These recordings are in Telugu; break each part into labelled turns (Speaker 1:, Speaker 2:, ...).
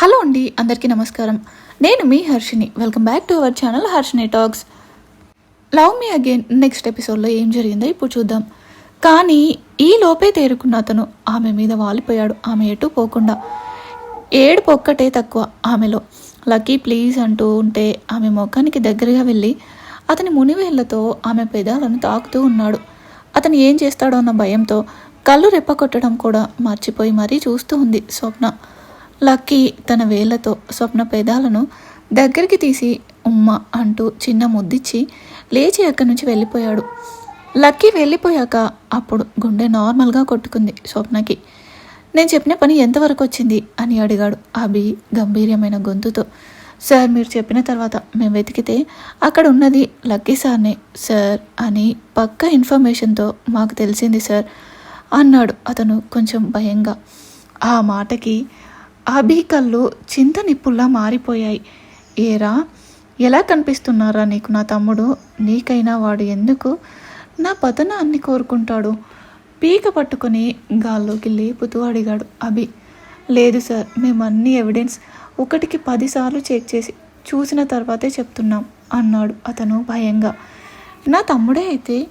Speaker 1: హలో అండి అందరికీ నమస్కారం. నేను మీ Harshini welcome back to our channel Harshini talks love me again next ఎపిసోడ్లో ఏం జరిగిందో ఇప్పుడు చూద్దాం. కానీ ఈ లోపే తేరుకున్న అతను ఆమె మీద వాలిపోయాడు. ఆమె ఎటు పోకుండా. ఏడుపు ఒక్కటే తక్కువ ఆమెలో. లక్కీ ప్లీజ్ అంటూ ఉంటే ఆమె ముఖానికి దగ్గరగా వెళ్ళి అతని మునివేళ్ళతో ఆమె పెదాలను తాకుతూ ఉన్నాడు. అతను ఏం చేస్తాడో అన్న భయంతో కళ్ళు రెప్పకొట్టడం కూడా మర్చిపోయి మరీ చూస్తూ ఉంది స్వప్న. లక్కీ తన వేళ్ళతో స్వప్న పెదాలను దగ్గరికి తీసి ఉమ్మ అంటూ చిన్న ముద్దిచ్చి లేచి అక్కడి నుంచి వెళ్ళిపోయాడు. లక్కీ వెళ్ళిపోయాక అప్పుడు గుండె నార్మల్గా కొట్టుకుంది స్వప్నకి. నేను చెప్పిన పని ఎంతవరకు వచ్చింది? అని అడిగాడు అభి గంభీర్యమైన గొంతుతో. సార్ మీరు చెప్పిన తర్వాత మేము వెతికితే అక్కడ ఉన్నది లక్కీ సార్నే సార్ అని పక్క ఇన్ఫర్మేషన్తో మాకు తెలిసింది సార్ అన్నాడు అతను కొంచెం భయంగా. ఆ మాటకి అభి కళ్ళు చింత నిప్పుల్లా మారిపోయాయి. ఏరా ఎలా కనిపిస్తున్నారా నీకు నా తమ్ముడు? నీకైనా వాడు ఎందుకు నా పతనాన్ని కోరుకుంటాడు? పీక పట్టుకొని గాల్లోకి లేపుతూ అడిగాడు అభి లేదు సార్ మేము అన్ని ఎవిడెన్స్ ఒకటికి పదిసార్లు చెక్ చేసి చూసిన తర్వాతే చెప్తున్నాం అన్నాడు అతను భయంగా. నా తమ్ముడే అయితే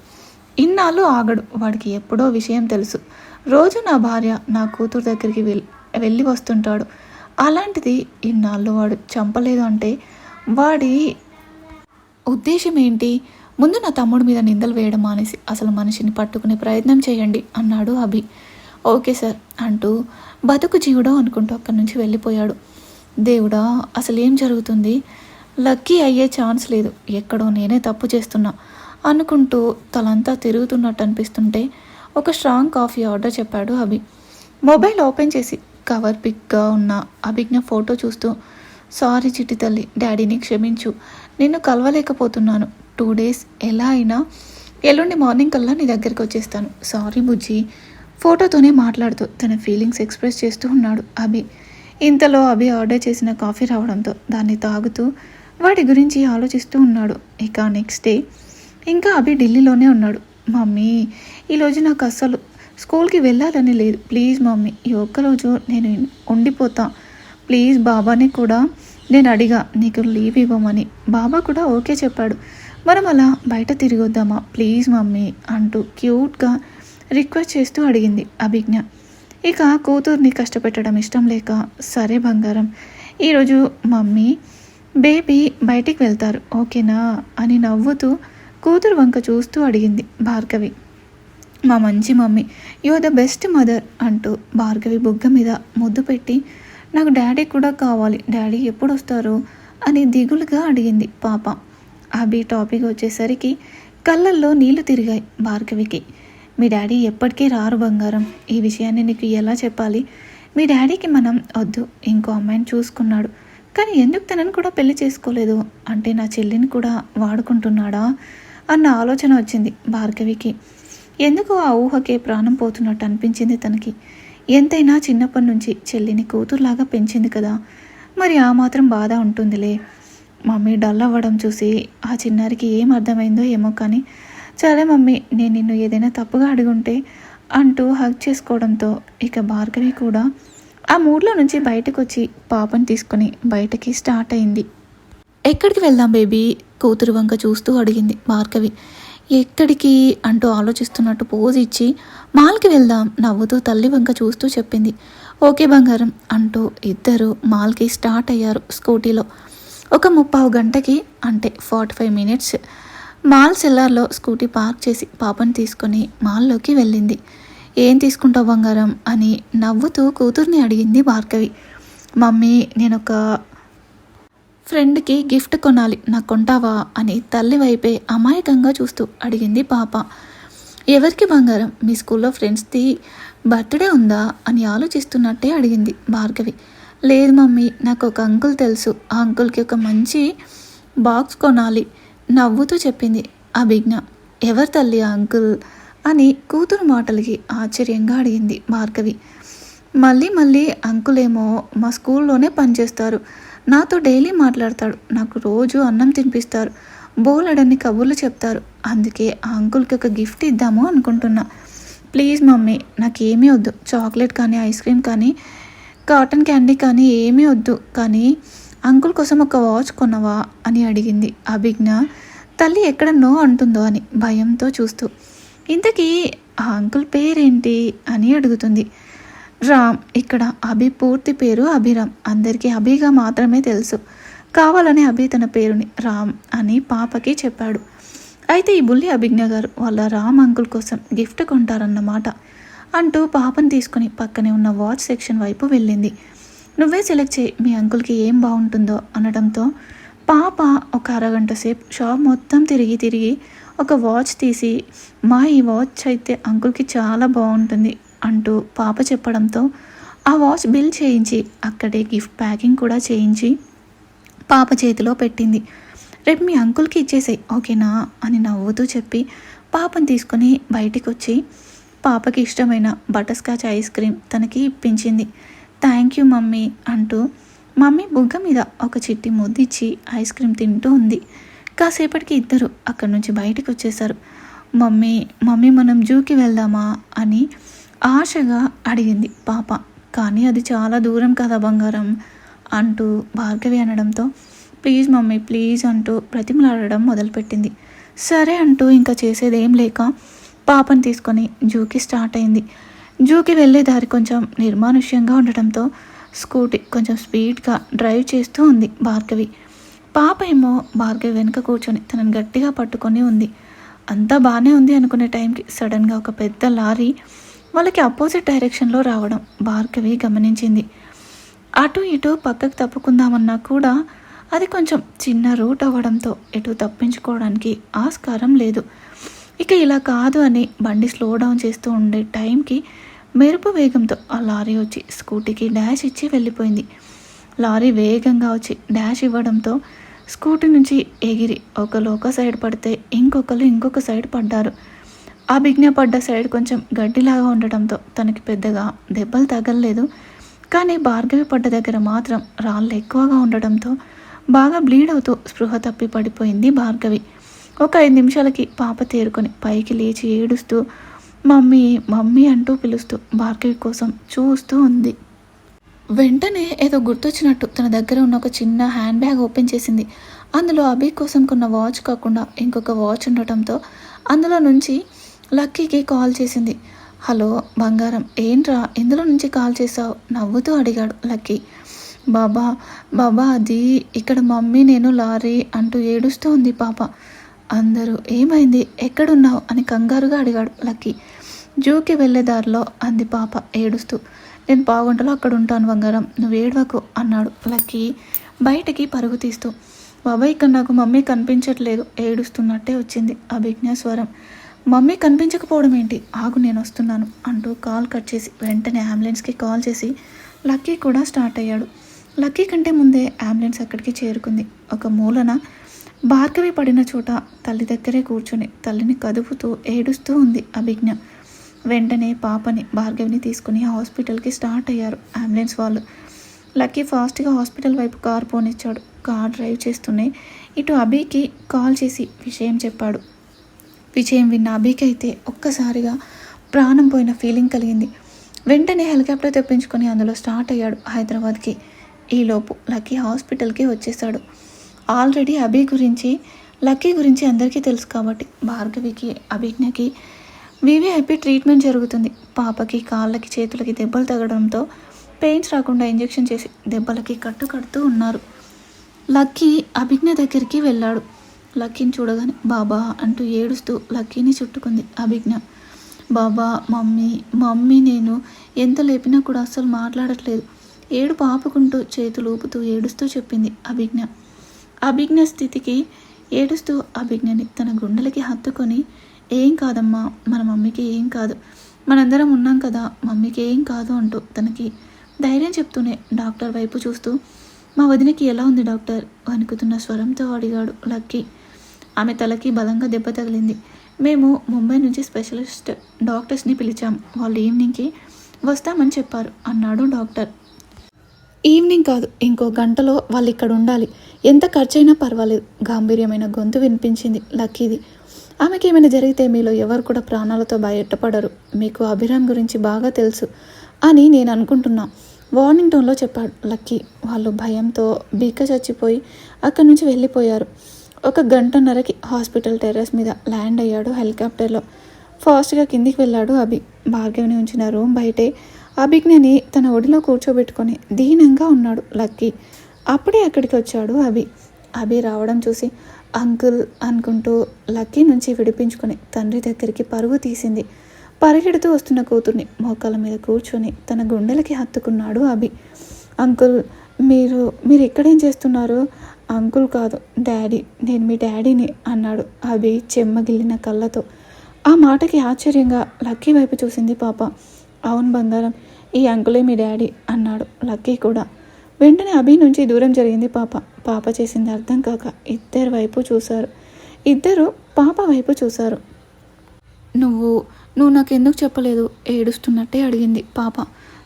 Speaker 1: ఇన్నాళ్ళు ఆగడు వాడికి ఎప్పుడో విషయం తెలుసు. రోజు నా భార్య నా కూతురు దగ్గరికి వెళ్ళి వెళ్ళి వస్తుంటాడు. అలాంటిది ఇన్నాళ్ళు వాడు చంపలేదు అంటే వాడి ఉద్దేశం ఏంటి? ముందు నా తమ్ముడి మీద నిందలు వేయడం మానేసి అసలు మనిషిని పట్టుకునే ప్రయత్నం చేయండి అన్నాడు అభి. ఓకే సార్ అంటూ బతుకు జీవుడో అనుకుంటూ అక్కడి నుంచి వెళ్ళిపోయాడు. దేవుడా అసలు ఏం జరుగుతుంది? లక్కీ అయ్యే ఛాన్స్ లేదు. ఎక్కడో నేనే తప్పు చేస్తున్నా అనుకుంటూ తలంతా తిరుగుతున్నట్టు అనిపిస్తుంటే ఒక స్ట్రాంగ్ కాఫీ ఆర్డర్ చెప్పాడు అభి. మొబైల్ ఓపెన్ చేసి కవర్ పిక్గా ఉన్న అభిజ్ఞ ఫోటో చూస్తూ సారీ చిట్టి తల్లి డాడీని క్షమించు. నిన్ను కలవలేకపోతున్నాను. టూ డేస్ ఎలా అయినా ఎల్లుండి మార్నింగ్ కల్లా నీ దగ్గరికి వచ్చేస్తాను. సారీ బుజ్జి. ఫోటోతోనే మాట్లాడుతూ తన ఫీలింగ్స్ ఎక్స్ప్రెస్ చేస్తూ ఉన్నాడు అభి. ఇంతలో అభి ఆర్డర్ చేసిన కాఫీ రావడంతో దాన్ని తాగుతూ వాటి గురించి ఆలోచిస్తూ ఉన్నాడు. ఇక నెక్స్ట్ డే ఇంకా అభి ఢిల్లీలోనే ఉన్నాడు. మమ్మీ ఈరోజు నాకు అస్సలు స్కూల్కి వెళ్ళాలని లేదు. ప్లీజ్ మమ్మీ ఈ ఒక్కరోజు నేను ఉండిపోతా. ప్లీజ్ బాబాని కూడా నేను అడిగా నీకు లీవ్ ఇవ్వమని. బాబా కూడా ఓకే చెప్పాడు. మనం అలా బయట తిరిగొద్దామా ప్లీజ్ మమ్మీ అంటూ క్యూట్గా రిక్వెస్ట్ చేస్తూ అడిగింది అభిజ్ఞ. ఇక కూతుర్ని కష్టపెట్టడం ఇష్టం లేక సరే బంగారం. ఈరోజు మమ్మీ బేబీ బయటికి వెళ్తారు. ఓకేనా? అని నవ్వుతూ కూతురు వంక చూస్తూ అడిగింది భార్గవి. మా మంచి mummy. You are the best mother అంటూ భార్గవి బుగ్గ మీద ముద్దు పెట్టి నాకు డాడీ కూడా కావాలి డాడీ ఎప్పుడు వస్తారు? అని దిగులుగా అడిగింది పాప. అభి టాపిక్ వచ్చేసరికి కళ్ళల్లో నీళ్ళు తిరిగాయి భార్గవికి. మీ డాడీ ఎప్పటికీ రారు బంగారం. ఈ విషయాన్ని నీకు ఎలా చెప్పాలి? మీ డాడీకి మనం వద్దు ఇంకో అమ్మాయిని చూసుకున్నాడు. కానీ ఎందుకు తనని కూడా పెళ్ళి చేసుకోలేదు? అంటే నా చెల్లిని కూడా వాడుకుంటున్నాడా? అన్న ఆలోచన వచ్చింది భార్గవికి. ఎందుకు ఆ ఊహకే ప్రాణం పోతున్నట్టు అనిపించింది తనకి. ఎంతైనా చిన్నప్పటి నుంచి చెల్లిని కూతురులాగా పెంచింది కదా. మరి ఆ మాత్రం బాధ ఉంటుందిలే. మమ్మీ డల్ అవ్వడం చూసి ఆ చిన్నారికి ఏం అర్థమైందో ఏమో కానీ సరే మమ్మీ నేను నిన్ను ఏదైనా తప్పుగా అడుగుంటే అంటూ హగ్ చేసుకోవడంతో ఇక భార్గవి కూడా ఆ మూడ్లో నుంచి బయటకు వచ్చి పాపని తీసుకొని బయటకి స్టార్ట్ అయింది. ఎక్కడికి వెళ్దాం బేబీ? కూతురు వంక చూస్తూ అడిగింది భార్గవి. ఎక్కడికి అంటూ ఆలోచిస్తున్నట్టు పోజ్ ఇచ్చి మాల్కి వెళ్దాం నవ్వుతూ తల్లి వంక చూస్తూ చెప్పింది. ఓకే బంగారం అంటూ ఇద్దరు మాల్కి స్టార్ట్ అయ్యారు స్కూటీలో. ఒక ముప్పావు గంటకి అంటే ఫార్టీ ఫైవ్ మినిట్స్ మాల్ సెల్లార్లో స్కూటీ పార్క్ చేసి పాపని తీసుకొని మాల్లోకి వెళ్ళింది. ఏం తీసుకుంటావు బంగారం? అని నవ్వుతూ కూతుర్ని అడిగింది భార్గవి. మమ్మీ నేను ఒక ఫ్రెండ్కి గిఫ్ట్ కొనాలి నాకు కొంటావా? అని తల్లి వైపే అమాయకంగా చూస్తూ అడిగింది పాప. ఎవరికి బంగారం? మీ స్కూల్లో ఫ్రెండ్స్ది బర్త్డే ఉందా? అని ఆలోచిస్తున్నట్టే అడిగింది భార్గవి. లేదు మమ్మీ నాకు ఒక అంకుల్ తెలుసు. ఆ అంకుల్కి ఒక మంచి బాక్స్ కొనాలి నవ్వుతూ చెప్పింది అభిజ్ఞ. ఎవరు తల్లి ఆ అంకుల్? అని కూతురు మాటలకి ఆశ్చర్యంగా అడిగింది భార్గవి. మళ్ళీ మళ్ళీ అంకులేమో మా స్కూల్లోనే పనిచేస్తారు. నాతో డైలీ మాట్లాడతాడు. నాకు రోజు అన్నం తినిపిస్తారు. బోలెడన్ని కబుర్లు చెప్తారు. అందుకే ఆ అంకుల్కి ఒక గిఫ్ట్ ఇద్దాము అనుకుంటున్నా. ప్లీజ్ మమ్మీ నాకు ఏమీ వద్దు. చాక్లెట్ కానీ ఐస్ క్రీమ్ కానీ కాటన్ క్యాండీ కానీ ఏమీ వద్దు. కానీ అంకుల్ కోసం ఒక వాచ్ కొనవా అని అడిగింది. అభిజ్ఞ తల్లి ఎక్కడ నో అంటుందో అని భయంతో చూస్తూ ఇంతకీ ఆ అంకుల్ పేరేంటి అని అడుగుతుంది. రామ్ ఇక్కడ అభి పూర్తి పేరు అభిరామ్. అందరికీ అభిగా మాత్రమే తెలుసు. కావాలని అభి తన పేరుని రామ్ అని పాపకి చెప్పాడు. అయితే ఈ బుల్లి అభిజ్ఞ గారు వాళ్ళ రామ్ అంకుల్ కోసం గిఫ్ట్ కొంటారన్నమాట అంటూ పాపను తీసుకుని పక్కనే ఉన్న వాచ్ సెక్షన్ వైపు వెళ్ళింది. నువ్వే సెలెక్ట్ చేయి మీ అంకుల్కి ఏం బాగుంటుందో అనడంతో పాప ఒక అరగంట సేపు షాప్ మొత్తం తిరిగి తిరిగి ఒక వాచ్ తీసి మా ఈ వాచ్ అయితే అంకుల్కి చాలా బాగుంటుంది. అంటూ పాప చెప్పడంతో ఆ వాచ్ బిల్ చేయించి అక్కడే గిఫ్ట్ ప్యాకింగ్ కూడా చేయించి పాప చేతిలో పెట్టింది. రేపు మీ అంకుల్కి ఇచ్చేసాయి ఓకేనా? అని నవ్వుతూ చెప్పి పాపను తీసుకొని బయటికి వచ్చి పాపకి ఇష్టమైన బటర్ స్కాచ్ ఐస్ క్రీమ్ తనకి ఇప్పించింది. థ్యాంక్ యూ మమ్మీ అంటూ మమ్మీ బుగ్గ మీద ఒక చిట్టి ముద్దిచ్చి ఐస్ క్రీమ్ తింటూ ఉంది. కాసేపటికి ఇద్దరు అక్కడి నుంచి బయటికి వచ్చేసారు మమ్మీ మమ్మీ మనం జూకి వెళ్దామా? అని ఆశగా అడిగింది పాప. కానీ అది చాలా దూరం కదా బంగారం అంటూ భార్గవి అనడంతో ప్లీజ్ మమ్మీ ప్లీజ్ అంటూ ప్రతిమలాడడం మొదలుపెట్టింది. సరే అంటూ ఇంకా చేసేదేం లేక పాపని తీసుకొని జూకి స్టార్ట్ అయింది. జూకి వెళ్ళే దారి కొంచెం నిర్మానుష్యంగా ఉండటంతో స్కూటీ కొంచెం స్పీడ్గా డ్రైవ్ చేస్తూ ఉంది భార్గవి. పాప ఏమో భార్గవి వెనుక కూర్చొని తనని గట్టిగా పట్టుకొని ఉంది. అంతా బాగానే ఉంది అనుకునే టైంకి సడన్గా ఒక పెద్ద లారీ వాళ్ళకి అపోజిట్ డైరెక్షన్లో రావడం భార్గవి గమనించింది. అటు ఇటు పక్కకు తప్పుకుందామన్నా కూడా అది కొంచెం చిన్న రూట్ అవ్వడంతో ఎటు తప్పించుకోవడానికి ఆస్కారం లేదు. ఇక ఇలా కాదు అని బండి స్లో డౌన్ చేస్తూ ఉండే టైంకి మెరుపు వేగంతో ఆ లారీ వచ్చి స్కూటీకి డాష్ ఇచ్చి వెళ్ళిపోయింది. లారీ వేగంగా వచ్చి డాష్ ఇవ్వడంతో స్కూటీ నుంచి ఎగిరి ఒకరు ఒక సైడ్ పడితే ఇంకొకరు ఇంకొక సైడ్ పడ్డారు. ఆ బిగ్న పడ్డ సైడ్ కొంచెం గడ్డిలాగా ఉండటంతో తనకి పెద్దగా దెబ్బలు తగలలేదు. కానీ భార్గవి పడ్డ దగ్గర మాత్రం రాళ్ళు ఎక్కువగా ఉండడంతో బాగా బ్లీడ్ అవుతూ స్పృహ తప్పి పడిపోయింది భార్గవి. ఒక ఐదు నిమిషాలకి పాప తేరుకొని పైకి లేచి ఏడుస్తూ మమ్మీ మమ్మీ అంటూ పిలుస్తూ భార్గవి కోసం చూస్తూ ఉంది. వెంటనే ఏదో గుర్తొచ్చినట్టు తన దగ్గర ఉన్న ఒక చిన్న హ్యాండ్ బ్యాగ్ ఓపెన్ చేసింది. అందులో అభి కోసం కొన్న వాచ్ కాకుండా ఇంకొక వాచ్ ఉండటంతో అందులో నుంచి లక్కీకి కాల్ చేసింది. హలో బంగారం ఏంట్రా? ఇందులో నుంచి కాల్ చేసావు నవ్వుతూ అడిగాడు లక్కీ. బాబా బాబా అది ఇక్కడ మమ్మీ నేను లారీ అంటూ ఏడుస్తూ ఉంది పాప. అందరూ ఏమైంది? ఎక్కడున్నావు? అని కంగారుగా అడిగాడు లక్కీ. జూకి వెళ్ళే దారిలో అంది పాప ఏడుస్తూ. నేను పావుగంటలో అక్కడ ఉంటాను బంగారం. నువ్వు ఏడవకు అన్నాడు లక్కీ బయటికి పరుగు తీస్తూ. బాబాయ్ ఇక్కడ నాకు మమ్మీ కనిపించట్లేదు ఏడుస్తున్నట్టే వచ్చింది అభిజ్ఞ స్వరం మమ్మీ కనిపించకపోవడం ఏంటి? ఆగు నేను వస్తున్నాను అంటూ కాల్ కట్ చేసి వెంటనే అంబులెన్స్కి కాల్ చేసి లక్కీ కూడా స్టార్ట్ అయ్యాడు. లక్కీ కంటే ముందే అంబులెన్స్ అక్కడికి చేరుకుంది. ఒక మూలన భార్గవి పడిన చోట తల్లి దగ్గరే కూర్చొని తల్లిని కదుపుతూ ఏడుస్తూ ఉంది అభిజ్ఞ. వెంటనే పాపని భార్గవిని తీసుకుని హాస్పిటల్కి స్టార్ట్ అయ్యారు అంబులెన్స్ వాళ్ళు. లక్కీ ఫాస్ట్గా హాస్పిటల్ వైపు కార్ పోనిచ్చాడు. కార్ డ్రైవ్ చేస్తూనే ఇటు అభికి కాల్ చేసి విషయం చెప్పాడు. విజయం విన్న అభికి అయితే ఒక్కసారిగా ప్రాణం పోయిన ఫీలింగ్ కలిగింది. వెంటనే హెలికాప్టర్ తెప్పించుకొని అందులో స్టార్ట్ అయ్యాడు హైదరాబాద్కి. ఈలోపు లక్కీ హాస్పిటల్కి వచ్చేసాడు. ఆల్రెడీ అభి గురించి లక్కీ గురించి అందరికీ తెలుసు కాబట్టి భార్గవికి అభిజ్ఞకి వివిఐపి ట్రీట్మెంట్ జరుగుతుంది. పాపకి కాళ్ళకి చేతులకి దెబ్బలు తగడంతో పెయిన్స్ రాకుండా ఇంజెక్షన్ చేసి దెబ్బలకి కట్టు కడుతూ ఉన్నారు. లక్కీ అభిజ్ఞ దగ్గరికి వెళ్ళాడు. లక్కీని చూడగానే బాబా అంటూ ఏడుస్తూ లక్కీని చుట్టుకుంది అభిజ్ఞ. బాబా మమ్మీ మమ్మీ నేను ఎంత లేపినా కూడా అస్సలు మాట్లాడట్లేదు. ఏడు పాపుకుంటూ చేతులు ఊపుతూ ఏడుస్తూ చెప్పింది అభిజ్ఞ. అభిజ్ఞ స్థితికి ఏడుస్తూ అభిజ్ఞని తన గుండెలకి హత్తుకొని ఏం కాదమ్మా మన మమ్మీకి ఏం కాదు. మనందరం ఉన్నాం కదా మమ్మీకి ఏం కాదు అంటూ తనకి ధైర్యం చెప్తూనే డాక్టర్ వైపు చూస్తూ మా వదినకి ఎలా ఉంది డాక్టర్? వణుకుతున్న స్వరంతో అడిగాడు లక్కీ. ఆమె తలకి బలంగా దెబ్బ తగిలింది. మేము ముంబై నుంచి స్పెషలిస్ట్ డాక్టర్స్ని పిలిచాం. వాళ్ళు ఈవినింగ్కి వస్తామని చెప్పారు అన్నాడు డాక్టర్. ఈవినింగ్ కాదు ఇంకో గంటలో వాళ్ళు ఇక్కడ ఉండాలి ఎంత ఖర్చైనా పర్వాలేదు. గాంభీర్యమైన గొంతు వినిపించింది లక్కీది. ఆమెకి ఏమైనా జరిగితే మీలో ఎవరు కూడా ప్రాణాలతో బయటపడరు. మీకు అభిరామ్ గురించి బాగా తెలుసు అని నేను అనుకుంటున్నా. వార్నింగ్ టోన్లో చెప్పాడు లక్కీ. వాళ్ళు భయంతో బీక్క చచ్చిపోయి అక్కడి నుంచి వెళ్ళిపోయారు. ఒక గంటన్నరకి హాస్పిటల్ టెర్రస్ మీద ల్యాండ్ అయ్యాడు హెలికాప్టర్లో. ఫాస్ట్గా కిందికి వెళ్ళాడు అభి. భార్గవిని ఉంచిన రూమ్ బయటే. అభిజ్ఞని తన ఒడిలో కూర్చోబెట్టుకొని దీనంగా ఉన్నాడు లక్కీ. అప్పుడే అక్కడికి వచ్చాడు అభి. అభి రావడం చూసి అంకుల్ అనుకుంటూ లక్కీ నుంచి విడిపించుకొని తండ్రి దగ్గరికి పరుగు తీసింది. పరిగెడుతూ వస్తున్న కూతుర్ని మోకాల మీద కూర్చొని తన గుండెలకి హత్తుకున్నాడు అభి. అంకుల్ మీరు మీరు ఇక్కడేం చేస్తున్నారు? అంకుల్ కాదు డాడీ. నేను మీ డాడీని అన్నాడు అభి చెమ్మగిల్లిన కళ్ళతో. ఆ మాటకి ఆశ్చర్యంగా లక్కీ వైపు చూసింది పాప. అవును బంగారం ఈ అంకులే మీ డాడీ అన్నాడు లక్కీ కూడా. వెంటనే అభి నుంచి దూరం జరిగింది పాప. పాప చేసింది అర్థం కాక ఇద్దరు వైపు చూశారు. ఇద్దరు పాప వైపు చూశారు. నువ్వు నువ్వు నాకెందుకు చెప్పలేదు? ఏడుస్తున్నట్టే అడిగింది పాప.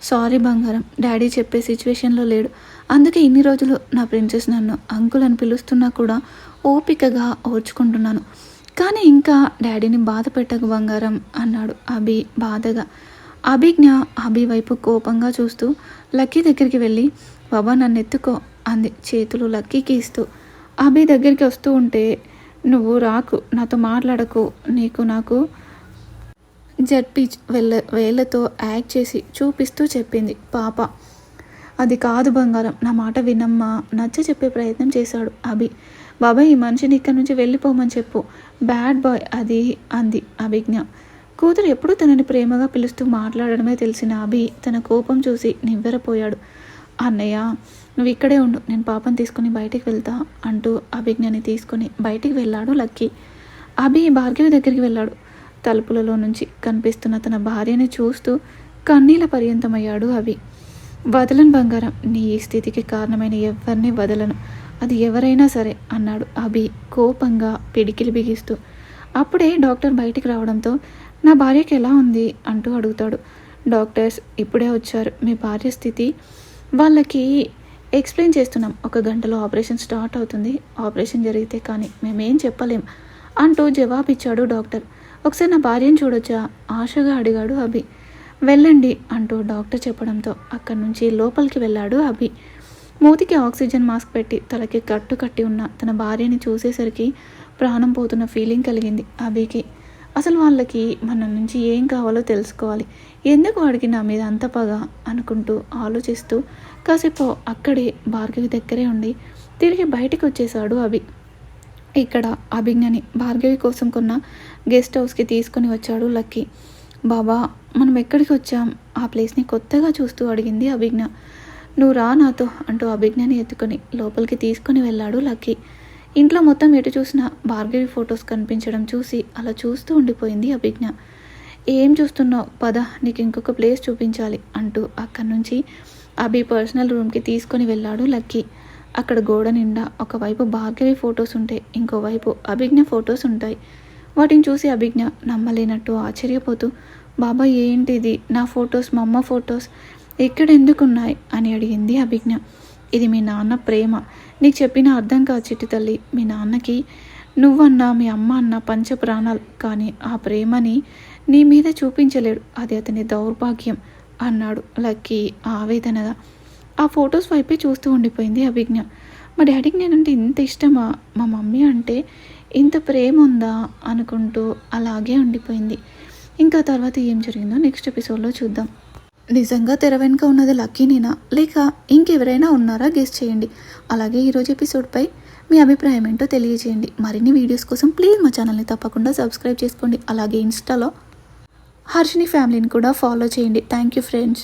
Speaker 1: సారీ బంగారం డాడీ చెప్పే సిచ్యువేషన్లో లేడు. అందుకే ఇన్ని రోజులు నా ప్రిన్సెస్ నన్ను అంకుల్ అని పిలుస్తున్నా కూడా ఓపికగా ఓర్చుకుంటున్నాను. కానీ ఇంకా డాడీని బాధ పెట్టకు బంగారం అన్నాడు అభి బాధగా. అభిజ్ఞ అభి వైపు కోపంగా చూస్తూ లక్కీ దగ్గరికి వెళ్ళి బాబా నన్ను ఎత్తుకో అంది చేతులు లక్కీకి ఇస్తూ. అభి దగ్గరికి వస్తూ ఉంటే నువ్వు రాకు నాతో మాట్లాడకు నీకు నాకు జడ్పి వెళ్ళ వేళ్ళతో యాక్ట్ చేసి చూపిస్తూ చెప్పింది పాప. అది కాదు బంగారం. నా మాట వినమ్మా. నచ్చ చెప్పే ప్రయత్నం చేశాడు అభి. బాబాయ్ ఈ మనిషిని ఇక్కడి నుంచి వెళ్ళిపోమని చెప్పు. బ్యాడ్ బాయ్ అది అంది అభిజ్ఞ. కూతురు ఎప్పుడూ తనని ప్రేమగా పిలుస్తూ మాట్లాడడమే తెలిసిన అభి తన కోపం చూసి నివ్వెరపోయాడు. అన్నయ్య నువ్వు ఇక్కడే ఉండు. నేను పాపం తీసుకుని బయటికి వెళ్తా అంటూ అభిజ్ఞని తీసుకుని బయటికి వెళ్ళాడు లక్కీ. అభి భార్గవి దగ్గరికి వెళ్ళాడు. తలుపులలో నుంచి కనిపిస్తున్న తన భార్యని చూస్తూ కన్నీల పర్యంతమయ్యాడు అవి వదలను బంగారం నీ ఈ స్థితికి కారణమైన ఎవరిని వదలను. అది ఎవరైనా సరే అన్నాడు అభి కోపంగా పిడికిలి బిగిస్తూ. అప్పుడే డాక్టర్ బయటికి రావడంతో నా భార్యకి ఎలా ఉంది? అంటూ అడుగుతాడు. డాక్టర్స్ ఇప్పుడే వచ్చారు. మీ భార్య స్థితి? వాళ్ళకి ఎక్స్ప్లెయిన్ చేస్తున్నాం. ఒక గంటలో ఆపరేషన్ స్టార్ట్ అవుతుంది. ఆపరేషన్ జరిగితే కానీ మేమేం చెప్పలేం అంటూ జవాబిచ్చాడు డాక్టర్. ఒకసారి నా భార్యను చూడొచ్చా? ఆశగా అడిగాడు అభి. వెళ్ళండి అంటూ డాక్టర్ చెప్పడంతో అక్కడి నుంచి లోపలికి వెళ్ళాడు అభి. మూతికి ఆక్సిజన్ మాస్క్ పెట్టి తలకి కట్టు కట్టి ఉన్న తన భార్యని చూసేసరికి ప్రాణం పోతున్న ఫీలింగ్ కలిగింది అభికి. అసలు వాళ్ళకి మన నుంచి ఏం కావాలో తెలుసుకోవాలి. ఎందుకు వాడికి నా మీద అంత పగ అనుకుంటూ ఆలోచిస్తూ కాసేపు అక్కడే భార్గవి దగ్గరే ఉండి తిరిగి బయటికి వచ్చేసాడు అభి. ఇక్కడ అభిజ్ఞని భార్గవి కోసం కొన్న గెస్ట్ హౌస్కి తీసుకొని వచ్చాడు లక్కీ. బాబా మనం ఎక్కడికి వచ్చాం? ఆ ప్లేస్ని కొత్తగా చూస్తూ అడిగింది అభిజ్ఞ. నువ్వు రా నాతో అంటూ అభిజ్ఞని ఎత్తుకొని లోపలికి తీసుకొని వెళ్ళాడు లక్కీ. ఇంట్లో మొత్తం ఎటు చూసినా భార్గవి ఫొటోస్ కనిపించడం చూసి అలా చూస్తూ ఉండిపోయింది అభిజ్ఞ. ఏం చూస్తున్నావు? పద నీకు ఇంకొక ప్లేస్ చూపించాలి అంటూ అక్కడి నుంచి అభి పర్సనల్ రూమ్కి తీసుకొని వెళ్ళాడు లక్కీ. అక్కడ గోడ నిండా ఒకవైపు భార్గవి ఫొటోస్ ఉంటే ఇంకోవైపు అభిజ్ఞ ఫొటోస్ ఉంటాయి. వాటిని చూసి అభిజ్ఞ నమ్మలేనట్టు ఆశ్చర్యపోతూ బాబా ఏంటిది నా ఫొటోస్ మా అమ్మ ఫొటోస్ ఇక్కడ ఎందుకున్నాయి అని అడిగింది అభిజ్ఞ. ఇది మీ నాన్న ప్రేమ. నీకు చెప్పిన అర్థం కాదు చిట్టి తల్లి. మీ నాన్నకి నువ్వన్నా మీ అమ్మ అన్న పంచప్రాణాలు. కానీ ఆ ప్రేమని నీ మీద చూపించలేడు. అది అతని దౌర్భాగ్యం అన్నాడు లక్కీ ఆవేదనగా. ఆ ఫొటోస్ వైపే చూస్తూ ఉండిపోయింది అభిజ్ఞ. మా డాడీకి నేనంటే ఇంత ఇష్టమా? మా మమ్మీ అంటే ఇంత ప్రేమ ఉందా అనుకుంటూ అలాగే ఉండిపోయింది. ఇంకా తర్వాత ఏం జరిగిందో నెక్స్ట్ ఎపిసోడ్లో చూద్దాం. నిజంగా తెర వెనుక ఉన్నది లక్కీనేనా లేక ఇంకెవరైనా ఉన్నారా గెస్ట్ చేయండి. అలాగే ఈరోజు ఎపిసోడ్పై మీ అభిప్రాయం ఏంటో తెలియజేయండి. మరిన్ని వీడియోస్ కోసం ప్లీజ్ మా ఛానల్ని తప్పకుండా సబ్స్క్రైబ్ చేసుకోండి. అలాగే ఇన్స్టాలో హర్షిని ఫ్యామిలీని కూడా ఫాలో చేయండి. Thank you friends.